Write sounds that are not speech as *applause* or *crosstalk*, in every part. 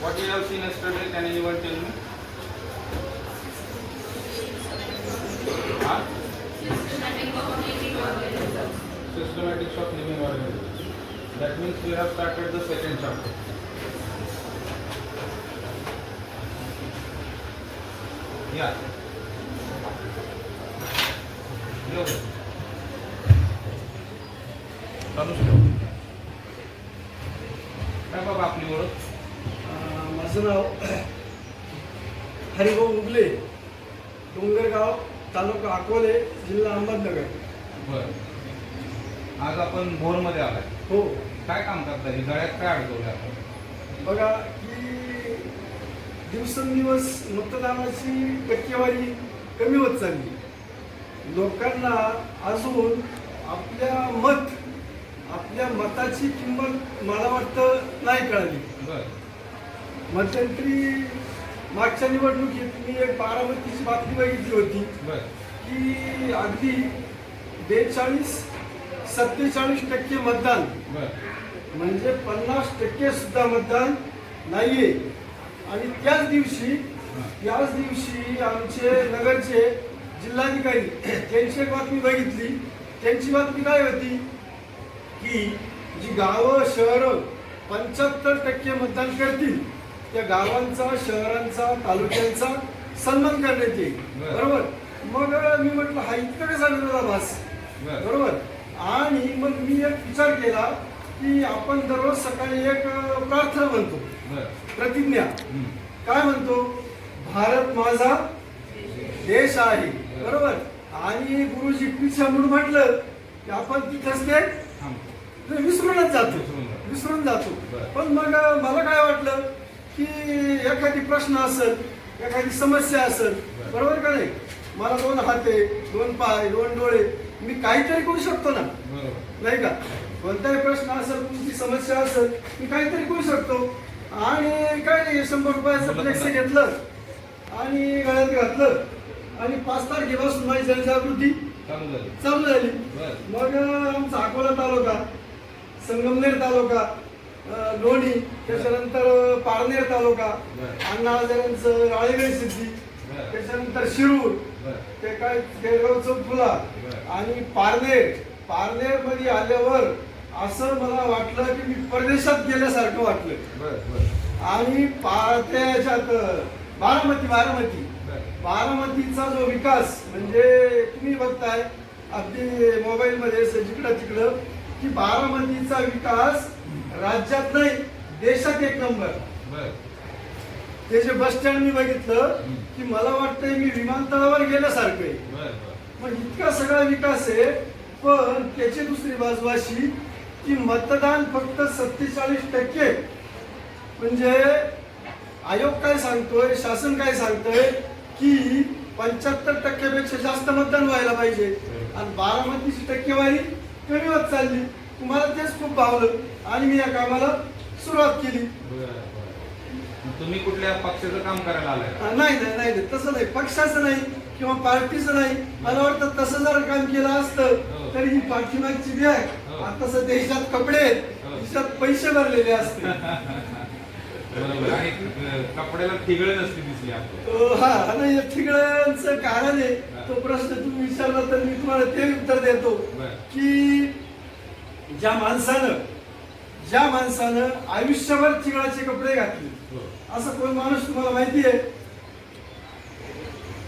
What you have seen yesterday, can anyone tell me? Huh? Systematics of living organisms. That means we have started the second chapter. Yeah. Yo. चालूच काय बाबा आपली ओळख माझं नाव हरिभाऊ उगले डोंगरगाव तालुका अकोले जिल्हा अहमदनगर. बर. आज आपण भोरमध्ये आलाय. हो. काय काम करता ही गळ्यात काय अडकवलं आपण? बघा की दिवसेंदिवस मतदानाची टक्केवारी कमी होत चालली. लोकांना अजून आपल्या मत आपल्या मताची किंमत मला वाटतं नाही कळाली. बर. मध्यंतरी मागच्या निवडणुकीत मी एक बारामतीची बातमी बघितली होती. की अगदी बेचाळीस सत्तेचाळीस टक्के मतदान. म्हणजे पन्नास टक्के सुद्धा मतदान नाहीये. आणि त्याच दिवशी त्याच दिवशी आमचे नगरचे जिल्हाधिकारी त्यांची एक बातमी बघितली. त्यांची बातमी काय होती? की जी गावं शहरं पंच्याहत्तर टक्के मतदान करतील. त्या गावांचा शहरांचा तालुक्यांचा सन्मान करण्यात येईल. बरं. बरोबर? मग मी म्हटलं हा इतका कसा विरोधाभास बर. बरोबर? आणि मग मी एक विचार केला की आपण दररोज सकाळी एक प्रार्थना म्हणतो. प्रतिज्ञा. काय म्हणतो? भारत माझा देश आहे. बरोबर? आणि गुरुजी पिछा म्हणून म्हटलं की आपण तिथंच ते. विसरूनच जातो. विसरून जातो. विसरून जातो. बरं. पण मग मला काय वाटलं? की एखादी प्रश्न असेल एखादी समस्या असेल बरं. बरोबर का नाही? मला दोन हात आहे दोन पाय दोन डोळे मी काहीतरी करू शकतो ना? नाही का? कोणताही प्रश्न असेल कोणती समस्या असेल मी काहीतरी करू शकतो. आणि काय नाही शंभर रुपयाचं फ्लेक्स. घेतलं. आणि गळ्यात घातलं. आणि पाच तारखेपासून माझी जनजागृती चालू झाली. मग आमचा अकोला तालुका संगमनेर तालुका लोणी त्याच्यानंतर पारनेर तालुका बरं. अण्णा हजारांचं राळेगण सिद्धी. त्याच्यानंतर शिरूर ते काय केळगाव चौफुला बरं. आणि पारनेर पारनेरमध्ये आल्यावर असं मला वाटलं की मी परदेशात गेल्यासारखं वाटलं आणि त्याच्यात बारामती बारामती बर बारामतीचा जो विकास म्हणजे तुम्ही बघताय अगदी मोबाईल मध्ये जिकडं तिकडं की बारामतीचा विकास राज्यात नाही देशात एक नंबर बर. ते जे बस स्टँड मी बघितलं की मला वाटतंय मी विमानतळावर गेल्यासारखं आहे. मग इतका सगळा विकास आहे पण त्याची दुसरी बाजू अशी की मतदान फक्त सत्तेचाळीस टक्के म्हणजे आयोग काय सांगतोय शासन काय सांगतोय की पंच्याहत्तर टक्क्यापेक्षा जास्त मतदान व्हायला पाहिजे. आणि बारामतीची टक्केवारी कमी होत चालली. तुम्हाला तेच खूप भावलं आणि मी या कामाला सुरुवात केली. तुम्ही कुठल्या पक्षाचं काम करायला आलाय? हा, नाही नाही नाही नाही, तसं नाही. पक्षाचं नाही किंवा पार्टीचं नाही. मला वाटतं तसं जर काम केलं असतं हो. तर ही पाठीमागची हो. बॅग आता सध्या देशात कपडे आहेत. हो. देशात पैसे भरलेले असते *laughs* कपड्याला ठिगळ नसते दिसली हा या ठिगळांचं कारण आहे. तो प्रश्न तुम्ही विचारला तर मी तुम्हाला ते उत्तर देतो की ज्या माणसानं ज्या माणसानं आयुष्यभर ठिगळाचे कपडे घातले हो. असं कोण माणूस तुम्हाला माहिती आहे?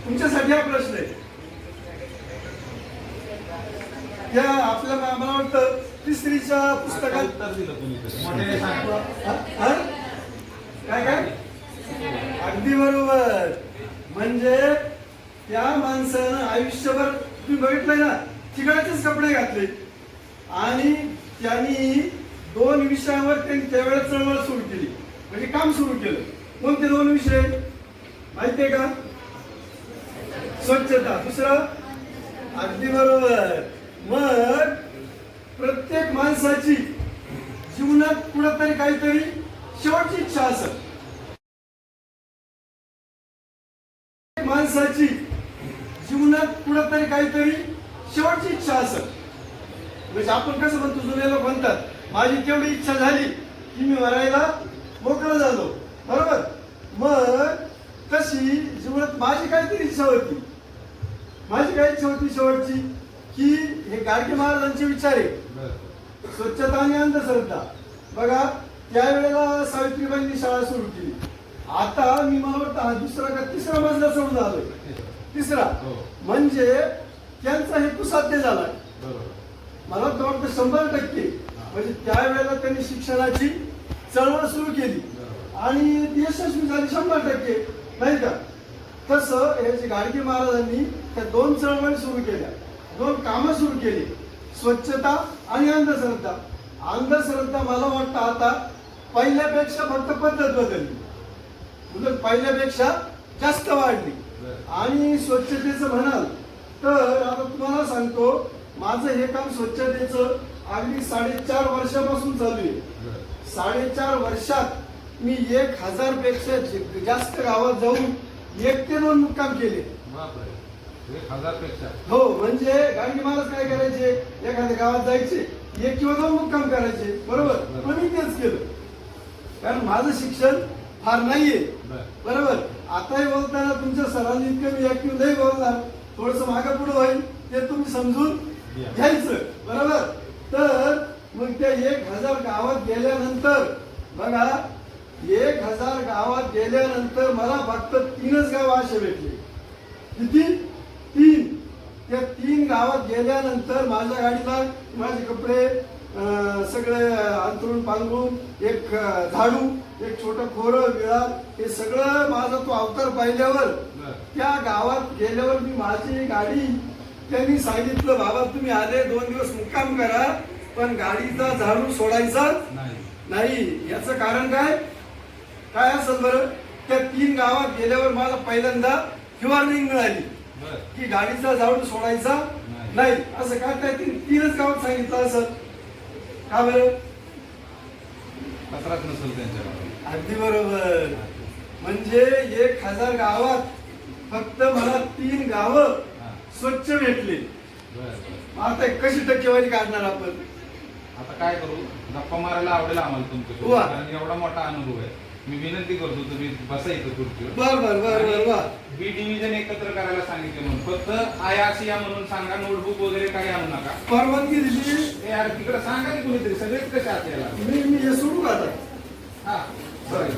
तुमच्यासाठी हा प्रश्न आहे. या आपल्या मला वाटतं तिसरीच्या पुस्तकात उत्तर दिलं तुम्ही? काय काय? अगदी बरोबर. म्हणजे त्या माणसानं आयुष्यभर तुम्ही बघितलंय ना तिकडचेच कपडे घातले. आणि त्यांनी दोन विषयावर त्यांनी त्यावेळेस चळवळ सुरू केली. म्हणजे काम सुरू केलं. कोणते दोन विषय? माहितीये का? स्वच्छता. दुसरं? अगदी बरोबर. मग प्रत्येक माणसाची जीवनात कुठंतरी काहीतरी शेवटची इच्छा असत. माणसाची जीवनात कुठंतरी काहीतरी शेवटची इच्छा असत. म्हणजे आपण कसं म्हणतो जुने लोक म्हणतात माझी तेवढी इच्छा झाली की मी मरायला मोकळं झालो. बरोबर? मग तशी जीवनात माझी काहीतरी इच्छा होती. माझी काय इच्छा होती शेवटची? की हे गाडगे महाराजांचे विचार आहे स्वच्छता आणि अंधश्रद्धा. बघा त्यावेळेला सावित्रीबाईंनी शाळा सुरू केली. आता मी मला वाटतं हा दुसरा का तिसरा मजला सोडून आलोय. तिसरा. हो. म्हणजे त्यांचा हेतू साध्य बरोबर. मला तर वाटतं शंभर टक्के. म्हणजे त्यावेळेला त्यांनी शिक्षणाची चळवळ सुरू केली. आणि यशस्वी झाली शंभर टक्के. नाही का? तसं हे जे गाडगे महाराजांनी त्या दोन चळवळी सुरू केल्या. दोन कामं सुरू केली. स्वच्छता आणि अंधश्रद्धा. अंधश्रद्धा मला वाटतं आता पहिल्यापेक्षा फक्त पद्धत बदलली. म्हणजे पहिल्यापेक्षा जास्त वाढली. आणि स्वच्छतेचं म्हणाल तर आता तुम्हाला सांगतो माझं हे काम स्वच्छतेचं अगदी साडेचार वर्षापासून चालू आहे. साडेचार वर्षात मी एक हजारपेक्षा जास्त गावात जाऊन एक ते दोन मुक्काम केले. पेक्षा हो म्हणजे गाडगे महाराज काय करायचे? एखाद्या गावात जायचे एक किंवा दोन मुक्काम करायचे. बरोबर? पण मी तेच केलं. कारण माझं शिक्षण फार नाहीये. बर. बरोबर? आताही बोलताना तुमच्या सरांनी इतकं मी ऍक्टिव्ह नाही बोलणार. थोडस मागं पुढे होईल ते तुम्ही समजून. घ्यायचं. बरोबर? तर मग त्या एक हजार गावात गेल्यानंतर बघा एक हजार गावात गेल्यानंतर मला फक्त तीनच गाव असे भेटले. किती? तीन. त्या तीन गावात गेल्यानंतर माझ्या गाडीला माझे कपडे सगळे अंतरून पांघरून एक झाडू एक छोटं खोरं विळा हे सगळं माझा तो अवतार पाहिल्यावर त्या गावात गेल्यावर मी माझी गाडी त्यांनी सांगितलं बाबा तुम्ही आले दोन दिवस मुक्काम करा पण गाडीचा झाडू सोडायचा नाही. नाही. याचं कारण काय? काय असेल बरं? त्या तीन गावात गेल्यावर मला पहिल्यांदा वॉर्निंग मिळाली. की गाडीचा झाडू सोडायचा नाही. असं का? त्या तीन तीनच गावात सांगितलं असं. का बरं? कचराच नसेल त्यांच्याकडे अगदी बरोबर. म्हणजे एक हजार गावात फक्त मला तीन गावं स्वच्छ भेटले. आता कशी टक्केवारी काढणार आपण? आता काय करू? गप्पा मारायला आवडेल आम्हाला तुमचं एवढा मोठा अनुभव आहे. मी विनंती करतो तुम्ही बसा इथं खुर्चीवर. बर बर बर बर बी डिव्हिजन एकत्र करायला सांगितले म्हणून. फक्त आय आर सी या म्हणून सांगा नोटबुक वगैरे काही आणू नका. परवानगी दिली. यार तिकडे सांगा की कुणीतरी सगळेच कसे आत मी मी हे सोडू का आता? हा बरं.